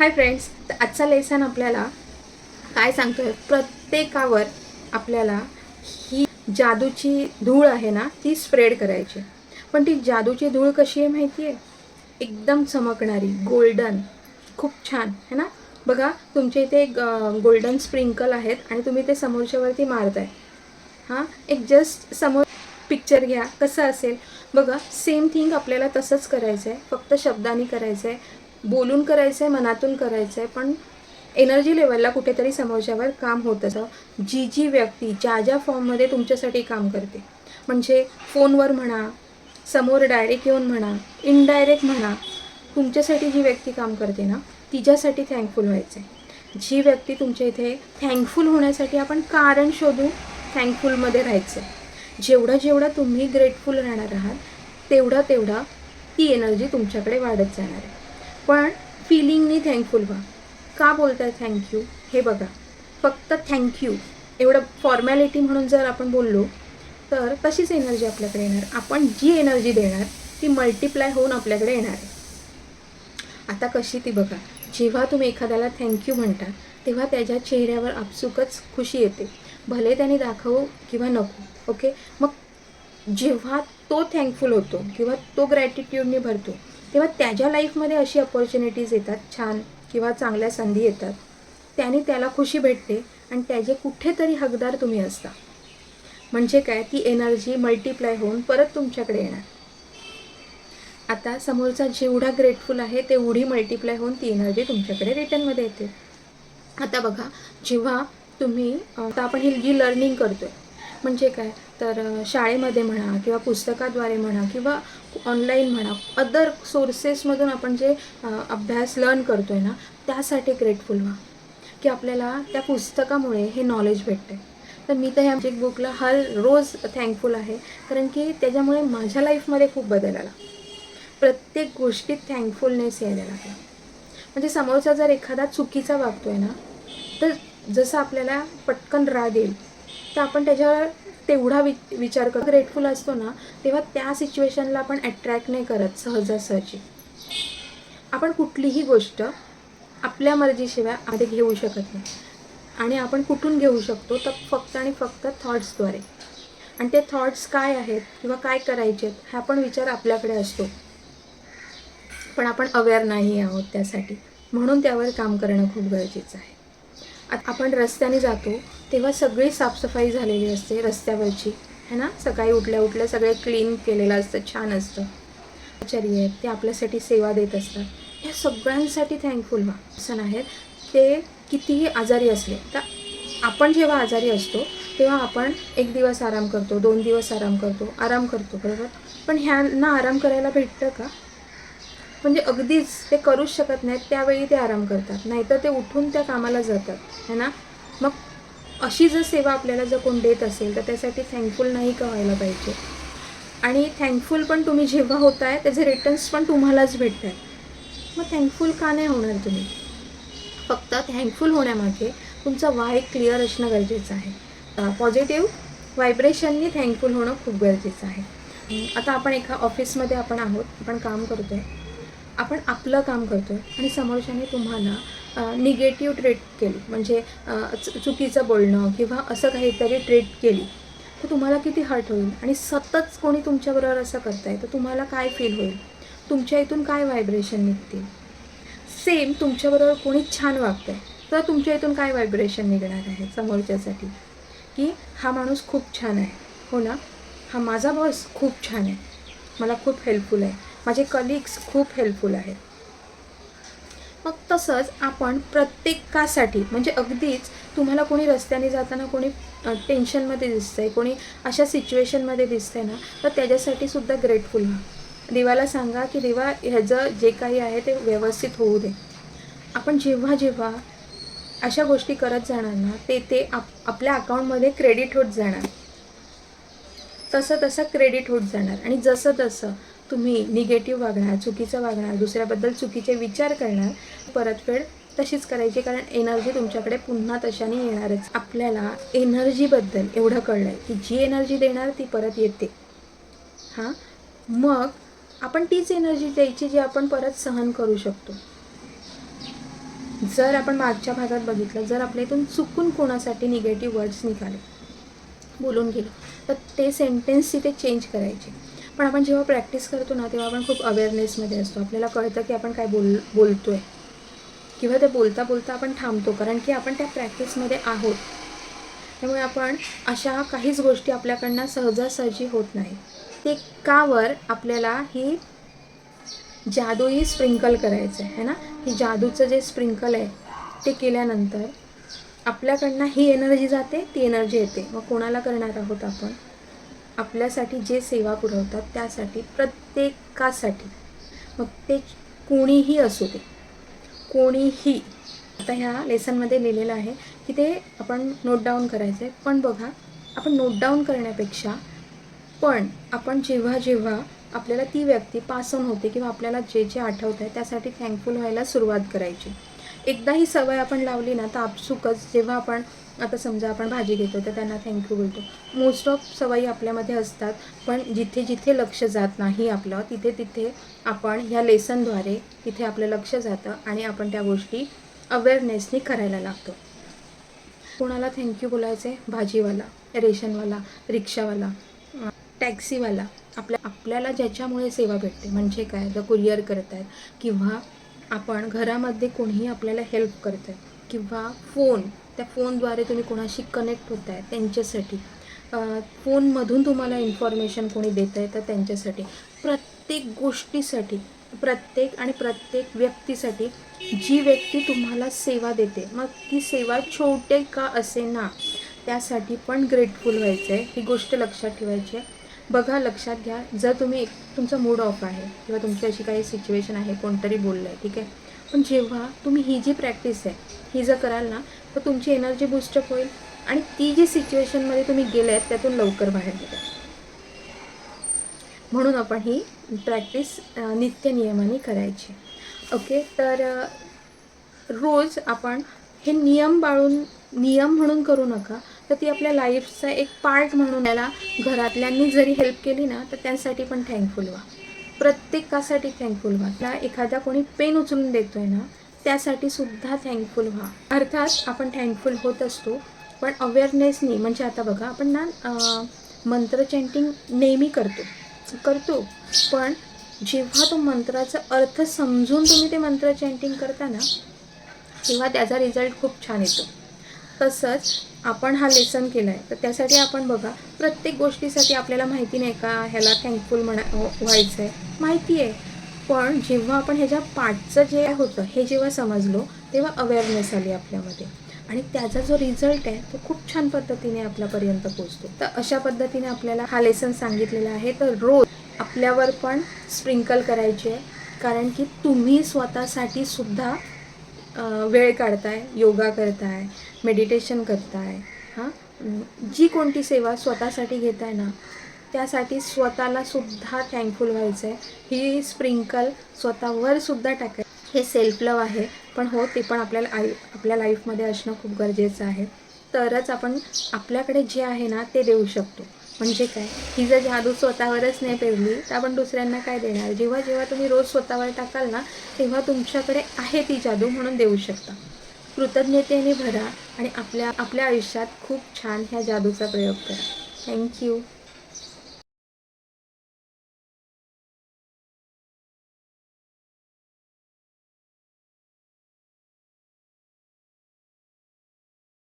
Hi friends तर आजचा lesson आपल्याला काय सांगतोय? प्रत्येकावर आपल्याला ही जादूची धूळ आहे ना ती स्प्रेड करायची. पण ती जादूची धूळ कशी आहे माहिती आहे एकदम चमकणारी गोल्डन खूप छान है ना? बघा तुमच्या इथे एक गोल्डन स्प्रिंकल आहेत आणि तुम्ही ते समोरच्यावरती मारताय. हां? एक जस्ट समोर पिक्चर घ्या कसं असेल? बघा सेम थिंग आपल्याला तसंच करायचं आहे फक्त शब्दांनी करायचं आहे बोलून करायचं आहे मनातून करायचं आहे पण एनर्जी लेवलला कुठेतरी समोरच्यावर काम होत असं. जी जी व्यक्ती ज्या ज्या फॉर्ममध्ये तुमच्यासाठी काम करते म्हणजे फोनवर म्हणा समोर डायरेक्ट येऊन म्हणा इनडायरेक्ट म्हणा तुमच्यासाठी जी व्यक्ती काम करते ना तिच्यासाठी थँकफुल व्हायचं आहे जी व्यक्ती तुमच्या इथे थँकफुल होण्यासाठी आपण कारण शोधू थँकफुलमध्ये राहायचं आहे जेवढं जेवढं तुम्ही ग्रेटफुल राहणार आहात तेवढं तेवढं ती एनर्जी तुमच्याकडे वाढत जाणार आहे. पण फिलिंगनी थँकफुल व्हा का बोलताय थँक्यू हे बघा. फक्त थँक्यू एवढं फॉर्मॅलिटी म्हणून जर आपण बोललो तर तशीच एनर्जी आपल्याकडे येणार. आपण जी एनर्जी देणार ती मल्टिप्लाय होऊन आपल्याकडे येणार आहे. आता कशी ती बघा. जेव्हा तुम्ही एखाद्याला थँक्यू म्हणता तेव्हा त्याच्या चेहऱ्यावर आपसुकच खुशी येते. भले त्याने दाखवू किंवा नको ओके मग जेव्हा तो थँकफुल होतो किंवा तो ग्रॅटिट्यूडने भरतो तेव्हा त्याच्या लाईफमध्ये अशी अपॉर्च्युनिटीज येतात छान किंवा चांगल्या संधी येतात. त्याने त्याला खुशी भेटते आणि त्याचे कुठेतरी हकदार तुम्ही असता. म्हणजे काय? ती एनर्जी मल्टिप्लाय होऊन परत तुमच्याकडे येणार. आता समोरचा जेवढा ग्रेटफुल आहे तेवढी मल्टिप्लाय होऊन ती एनर्जी तुमच्याकडे रिटर्नमध्ये येते. आता बघा जेव्हा तुम्ही आता आपण ही जी लर्निंग करतो आहे म्हणजे काय? तर शाळेमध्ये म्हणा किंवा पुस्तकाद्वारे म्हणा किंवा ऑनलाईन म्हणा अदर सोर्सेसमधून आपण जे अभ्यास लर्न करतो आहे ना त्यासाठी ग्रेटफुल व्हा. की आपल्याला त्या पुस्तकामुळे हे नॉलेज भेटते तर मी तर ह्या मॅजिक बुकला हर रोज थँकफुल आहे. कारण की त्याच्यामुळे माझ्या लाईफमध्ये खूप बदल आला. प्रत्येक गोष्टीत थँकफुलनेस यायला लागला. म्हणजे समोरचा जर एखादा चुकीचा वागतो आहे ना तर जसं आपल्याला पटकन राग येईल तर आपण त्याच्यावर तेवढा वि विचार कर ग्रेटफुल असतो ना तेव्हा त्या सिच्युएशनला आपण अट्रॅक्ट नाही करत सहजासहजी. आपण कुठलीही गोष्ट आपल्या मर्जीशिवाय आधी घेऊ शकत नाही. आणि आपण कुठून घेऊ शकतो तर फक्त आणि फक्त थॉट्सद्वारे आणि ते थॉट्स काय आहेत किंवा काय करायचे आहेत हा पण विचार आपल्याकडे असतो. पण आपण अवेअर नाही आहोत त्यासाठी. म्हणून त्यावर काम करणं खूप गरजेचं आहे. आपण रस्त्याने जातो तेव्हा सगळी साफसफाई झालेली असते रस्त्यावरची. है ना? सकाळी उठल्या उठल्या सगळे क्लीन केलेलं असतं छान असतं. आचार्य आहेत ते आपल्यासाठी सेवा देत असतात. या सगळ्यांसाठी थँकफुल व्हा सण आहेत ते कितीही आजारी असले तर आपण जेव्हा आजारी असतो तेव्हा आपण एक दिवस आराम करतो दोन दिवस आराम करतो आराम करतो बरोबर? पण ह्यांना आराम करायला भेटतं का? म्हणजे अगदीच ते करूच शकत नाहीत त्यावेळी ते आराम करतात. नाहीतर ते उठून त्या कामाला जातात है ना? मग अशी जर सेवा आपल्याला जर कोण देत असेल तर त्यासाठी थँकफुल नाही का व्हायला पाहिजे. आणि थँकफुल पण तुम्ही जेव्हा होताय त्याचे रिटर्न्स पण तुम्हालाच भेटत आहेत मग थँकफुल का नाही होणार तुम्ही? फक्त थँकफुल होण्यामागे तुमचा वाय क्लिअर असणं गरजेचं आहे. पॉझिटिव्ह व्हायब्रेशननी थँकफुल होणं खूप गरजेचं आहे. आता आपण एका ऑफिसमध्ये आपण आहोत आपण काम करतो आहे आपण आपलं काम करतो आहे आणि समोरच्याने तुम्हाला निगेटिव्ह ट्रीट केली. म्हणजे च- चुकीचं बोलणं किंवा असं काहीतरी ट्रीट केली. तर तुम्हाला किती हर्ट होईल? आणि सतत कोणी तुमच्याबरोबर असं करताय तर तुम्हाला काय फील होईल? तुमच्या इथून काय व्हायब्रेशन निघतील? सेम तुमच्याबरोबर कोणी छान वागतंय तर तुमच्या इथून काय व्हायब्रेशन निघणार आहे समोरच्यासाठी? की हा माणूस खूप छान आहे. हो ना? हा माझा बॉस खूप छान आहे. मला खूप हेल्पफुल आहे. माझे कलिग्स खूप हेल्पफुल आहेत. मग तसंच आपण प्रत्येकासाठी म्हणजे अगदीच तुम्हाला कोणी रस्त्याने जाताना कोणी टेन्शनमध्ये दिसतं आहे कोणी अशा सिच्युएशनमध्ये दिसतंय ना तर त्याच्यासाठी सुद्धा ग्रेटफुल व्हा देवाला सांगा की देवा ह्याचं जे काही आहे ते व्यवस्थित होऊ दे. आपण जेव्हा जेव्हा अशा गोष्टी करत जाणार ना ते ते आप आपल्या अकाउंटमध्ये क्रेडिट होत जाणार. तसं तसं क्रेडिट होत जाणार. आणि जसं तसं तुम्ही निगेटिव्ह वागणार चुकीचं वागणार दुसऱ्याबद्दल चुकीचे विचार करणार परतफेड तशीच करायची कारण एनर्जी तुमच्याकडे पुन्हा तशाने येणारच. आपल्याला एनर्जीबद्दल एवढं कळलं आहे की जी एनर्जी देणार ती परत येते. हां? मग आपण तीच एनर्जी द्यायची जी आपण परत सहन करू शकतो. जर आपण मागच्या भागात बघितलं जर आपल्या इथून चुकून कोणासाठी निगेटिव्ह वर्ड्स निघाले बोलून गेलो तर ते सेंटेन्स तिथे चेंज करायचे. पण आपण जेव्हा प्रॅक्टिस करतो ना तेव्हा आपण खूप अवेअरनेसमध्ये असतो. आपल्याला कळतं की आपण काय बोल बोलतो आहे किंवा ते बोलता बोलता आपण थांबतो. कारण की आपण त्या प्रॅक्टिसमध्ये आहोत. त्यामुळे आपण अशा काहीच गोष्टी आपल्याकडनं सहजासहजी होत नाही. ते कावर आपल्याला ही जादूही स्प्रिंकल करायचं आहे है ना? ही जादूचं जे स्प्रिंकल आहे ते केल्यानंतर आपल्याकडनं ही एनर्जी जाते ती एनर्जी येते. मग कोणाला करणार आहोत आपण? आपल्यासाठी जे सेवा पुरवतात त्यासाठी प्रत्येकासाठी. मग ते कोणीही असू दे. कोणीही. आता ह्या लेसनमध्ये लिहिलेलं आहे की ते आपण नोट डाऊन करायचं आहे पण बघा आपण नोट डाऊन करण्यापेक्षा पण आपण जेव्हा जेव्हा आपल्याला ती व्यक्ती पास ऑन होते किंवा आपल्याला जे जे आठवत आहे त्यासाठी थँकफुल व्हायला सुरुवात करायची. एकदा ही सवय आपण लावली ना तर आपसुकच जेव्हा आपण आता समजा आपण भाजी घेतो तर त्यांना थँक्यू बोलतो. मोस्ट ऑफ सवयी आपल्यामध्ये असतात पण जिथे जिथे लक्ष जात नाही आपलं तिथे तिथे आपण ह्या लेसनद्वारे तिथे आपलं लक्ष जातं आणि आपण त्या गोष्टी अवेअरनेसनी करायला लागतो. कोणाला थँक्यू बोलायचे भाजीवाला रेशनवाला रिक्षावाला टॅक्सीवाला आपल्या आपल्याला ज्याच्यामुळे सेवा भेटते म्हणजे काय? द कुरिअर करत आहेत किंवा आपण घरामध्ये कोणीही आपल्याला हेल्प करत आहे किंवा फोन त्या फोनद्वारे तुम्ही कोणाशी कनेक्ट होत आहे त्यांच्यासाठी फोनमधून तुम्हाला इन्फॉर्मेशन कोणी देत आहे तर त्यांच्यासाठी. प्रत्येक गोष्टीसाठी प्रत्येक आणि प्रत्येक व्यक्तीसाठी जी व्यक्ती तुम्हाला सेवा देते मग ती सेवा छोटे का असे ना त्यासाठी पण ग्रेटफुल व्हायचं आहे ही गोष्ट लक्षात ठेवायची आहे. बघा लक्षात घ्या. जर तुम्ही एक तुमचा मूड ऑफ आहे किंवा तुमची अशी काही सिच्युएशन आहे कोणतरी बोललं आहे ठीक आहे? पण जेव्हा तुम्ही ही जी प्रॅक्टिस आहे ही जर कराल ना तर तुमची एनर्जी बुस्टअप होईल आणि ती जी सिच्युएशनमध्ये तुम्ही गेले आहेत त्यातून लवकर बाहेर निघा. म्हणून आपण ही प्रॅक्टिस नित्य नियमाने करायची. ओके? तर रोज आपण हे नियम बाळून नियम म्हणून करू नका. तर ती आपल्या लाईफचा एक पार्ट म्हणून याला घरातल्यांनी जरी हेल्प केली ना तर त्यांसाठी पण थँकफुल व्हा. प्रत्येकासाठी थँकफुल व्हा. त्या एखादा कोणी पेन उचलून देतोय ना त्यासाठी सुद्धा थँकफुल व्हा. अर्थात आपण थँकफुल होत असतो पण अवेअरनेसनी म्हणजे आता बघा आपण ना मंत्र चॅन्टिंग नेहमी करतो. करतो. पण जेव्हा तो मंत्राचा अर्थ समजून तुम्ही ते मंत्र चॅन्टिंग करता ना तेव्हा त्याचा रिझल्ट खूप छान येतो. तसंच आपण हा लेसन केला आहे तर त्यासाठी आपण बघा प्रत्येक गोष्टीसाठी आपल्याला माहिती नाही का ह्याला थँकफुल म्हणा हो, व्हायचं आहे माहिती आहे. पण जेव्हा आपण ह्याच्या पाठचं जे होतं हे जेव्हा समजलो तेव्हा अवेअरनेस आली आपल्यामध्ये. आणि त्याचा जो रिझल्ट आहे तो खूप छान पद्धतीने आपल्यापर्यंत पोचतो तर अशा पद्धतीने आपल्याला हा लेसन सांगितलेला आहे. तर रोज आपल्यावर पण स्प्रिंकल करायचे. आहे कारण की तुम्ही स्वतःसाठी सुद्धा वेळ काढताय योगा करताय मेडिटेशन करताय हां? जी कोणती सेवा स्वतःसाठी घेताय ना त्यासाठी स्वतःला सुद्धा थँकफुल व्हायचं आहे ही स्प्रिंकल स्वतःवर सुद्धा टाकाय. हे सेल्फ लव आहे पण हो ते पण आपल्याला आई आपल्या लाईफमध्ये असणं खूप गरजेचं आहे. तरच आपण आपल्याकडे जे आहे ना ते देऊ शकतो. म्हणजे काय? ही जर जादू स्वतःवरच नाही पेरली तर आपण दुसऱ्यांना काय देणार? जेव्हा जेव्हा तुम्ही रोज स्वतःवर टाकाल ना तेव्हा तुमच्याकडे आहे ती जादू म्हणून देऊ शकता. कृतज्ञतेने भरा आणि आपल्या आपल्या आयुष्यात खूप छान ह्या जादूचा प्रयोग करा. थँक्यू